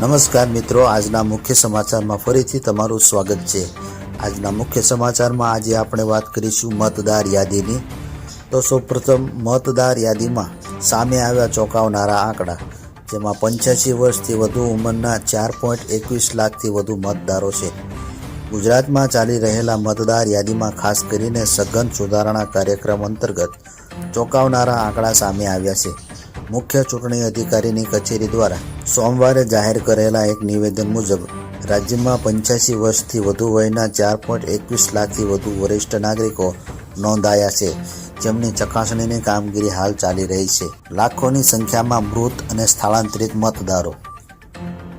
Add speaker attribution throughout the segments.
Speaker 1: નમસ્કાર મિત્રો, આજના મુખ્ય સમાચારમાં ફરીથી તમારું સ્વાગત છે. આજના મુખ્ય સમાચારમાં આજે આપણે વાત કરીશું મતદાર યાદીની. તો સૌપ્રથમ, મતદાર યાદીમાં સામે આવ્યા ચોંકાવનારા આંકડા. જેમાં પંચ્યાસી વર્ષથી વધુ ઉંમરના ચાર પોઈન્ટ એકવીસ લાખથી વધુ મતદારો છે. ગુજરાતમાં ચાલી રહેલા મતદાર યાદીમાં ખાસ કરીને સઘન સુધારણા કાર્યક્રમ અંતર્ગત ચોંકાવનારા આંકડા સામે આવ્યા છે. મુખ્ય ચૂંટણી અધિકારીની કચેરી દ્વારા સોમવારે જાહેર કરેલા એક નિવેદન મુજબ, રાજ્યમાં પંચ્યાસી વર્ષથી વધુ વયના ચાર પોઈન્ટ એકવીસ લાખથી વધુ વરિષ્ઠ નાગરિકો નોંધાયા છે, જેમની ચકાસણીની કામગીરી હાલ ચાલી રહી છે. લાખોની સંખ્યામાં મૃત અને સ્થળાંતરિત મતદારો.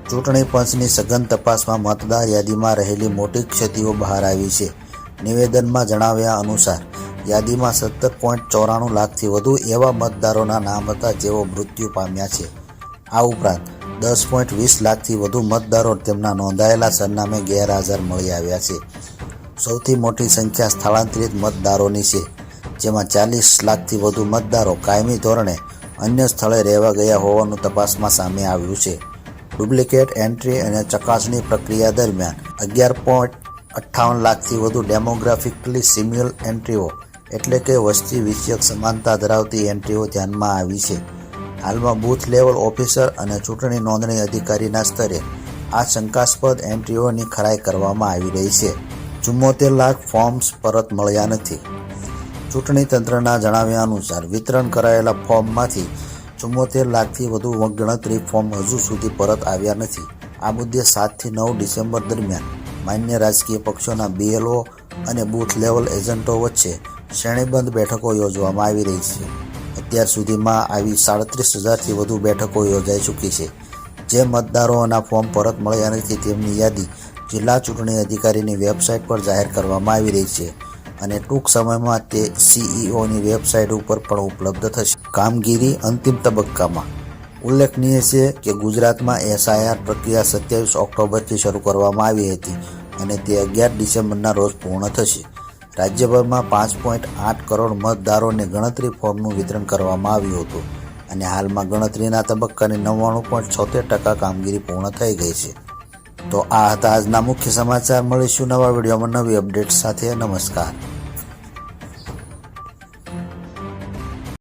Speaker 1: ચૂંટણી પંચની સઘન તપાસમાં મતદાર યાદીમાં રહેલી મોટી ક્ષતિઓ બહાર આવી છે. નિવેદનમાં જણાવ્યા અનુસાર યાદીમાં સત્તર પોઈન્ટ ચોરાણું લાખથી વધુ એવા મતદારોના નામ હતા જેઓ મૃત્યુ પામ્યા છે. આ ઉપરાંત દસ પોઈન્ટ વીસ લાખથી વધુ મતદારો તેમના નોંધાયેલા સરનામે ગેરહાજર મળી આવ્યા છે. સૌથી મોટી સંખ્યા સ્થળાંતરિત મતદારોની છે, જેમાં ચાલીસ લાખથી વધુ મતદારો કાયમી ધોરણે અન્ય સ્થળે રહેવા ગયા હોવાનું તપાસમાં સામે આવ્યું છે. ડુપ્લિકેટ એન્ટ્રી અને ચકાસણી પ્રક્રિયા દરમિયાન અગિયાર પોઈન્ટ અઠ્ઠાવન લાખથી વધુ ડેમોગ્રાફિકલી સિમ્યુલ એન્ટ્રીઓ એટલે કે વસ્તી વિષયક સમાનતા ધરાવતી એન્ટ્રીઓ ધ્યાનમાં આવી છે. હાલમાં બૂથ લેવલ ઓફિસર અને ચૂંટણી નોંધણી અધિકારીના સ્તરે આ શંકાસ્પદ એન્ટ્રીઓની ખરાઈ કરવામાં આવી રહી છે. ચુમ્મોતેર લાખ ફોર્મ્સ પરત મળ્યા નથી. ચૂંટણી તંત્રના જણાવ્યા અનુસાર વિતરણ કરાયેલા ફોર્મમાંથી ચુમ્મોતેર લાખથી વધુ ગણતરી ફોર્મ હજુ સુધી પરત આવ્યા નથી. આ મુદ્દે સાતથી નવ ડિસેમ્બર દરમિયાન માન્ય રાજકીય પક્ષોના બીએલઓ અને બૂથ લેવલ એજન્ટો વચ્ચે શ્રેણીબંધ બેઠકો યોજવામાં આવી રહી છે. અત્યાર સુધીમાં આવી સાડત્રીસ હજારથી વધુ બેઠકો યોજાઈ ચૂકી છે. જે મતદારોના ફોર્મ પરત મળ્યા નથી તેમની યાદી જિલ્લા ચૂંટણી અધિકારીની વેબસાઇટ પર જાહેર કરવામાં આવી રહી છે અને ટૂંક સમયમાં તે સીઈઓની વેબસાઇટ ઉપર પણ ઉપલબ્ધ થશે. કામગીરી અંતિમ તબક્કામાં. ઉલ્લેખનીય છે કે ગુજરાતમાં એસઆઈઆર પ્રક્રિયા સત્યાવીસ ઓક્ટોબરથી શરૂ કરવામાં આવી હતી અને તે અગિયાર ડિસેમ્બરના રોજ પૂર્ણ થશે. રાજ્યભરમાં પાંચ પોઈન્ટ આઠ કરોડ મતદારોને ગણતરી ફોર્મનું વિતરણ કરવામાં આવ્યું હતું અને હાલમાં ગણતરીના તબક્કાની નવ્વાણું પોઈન્ટ છોતેર ટકા કામગીરી પૂર્ણ થઈ ગઈ છે. તો આ હતા આજના મુખ્ય સમાચાર. મળીશું નવા વિડીયોમાં નવી અપડેટ સાથે. નમસ્કાર.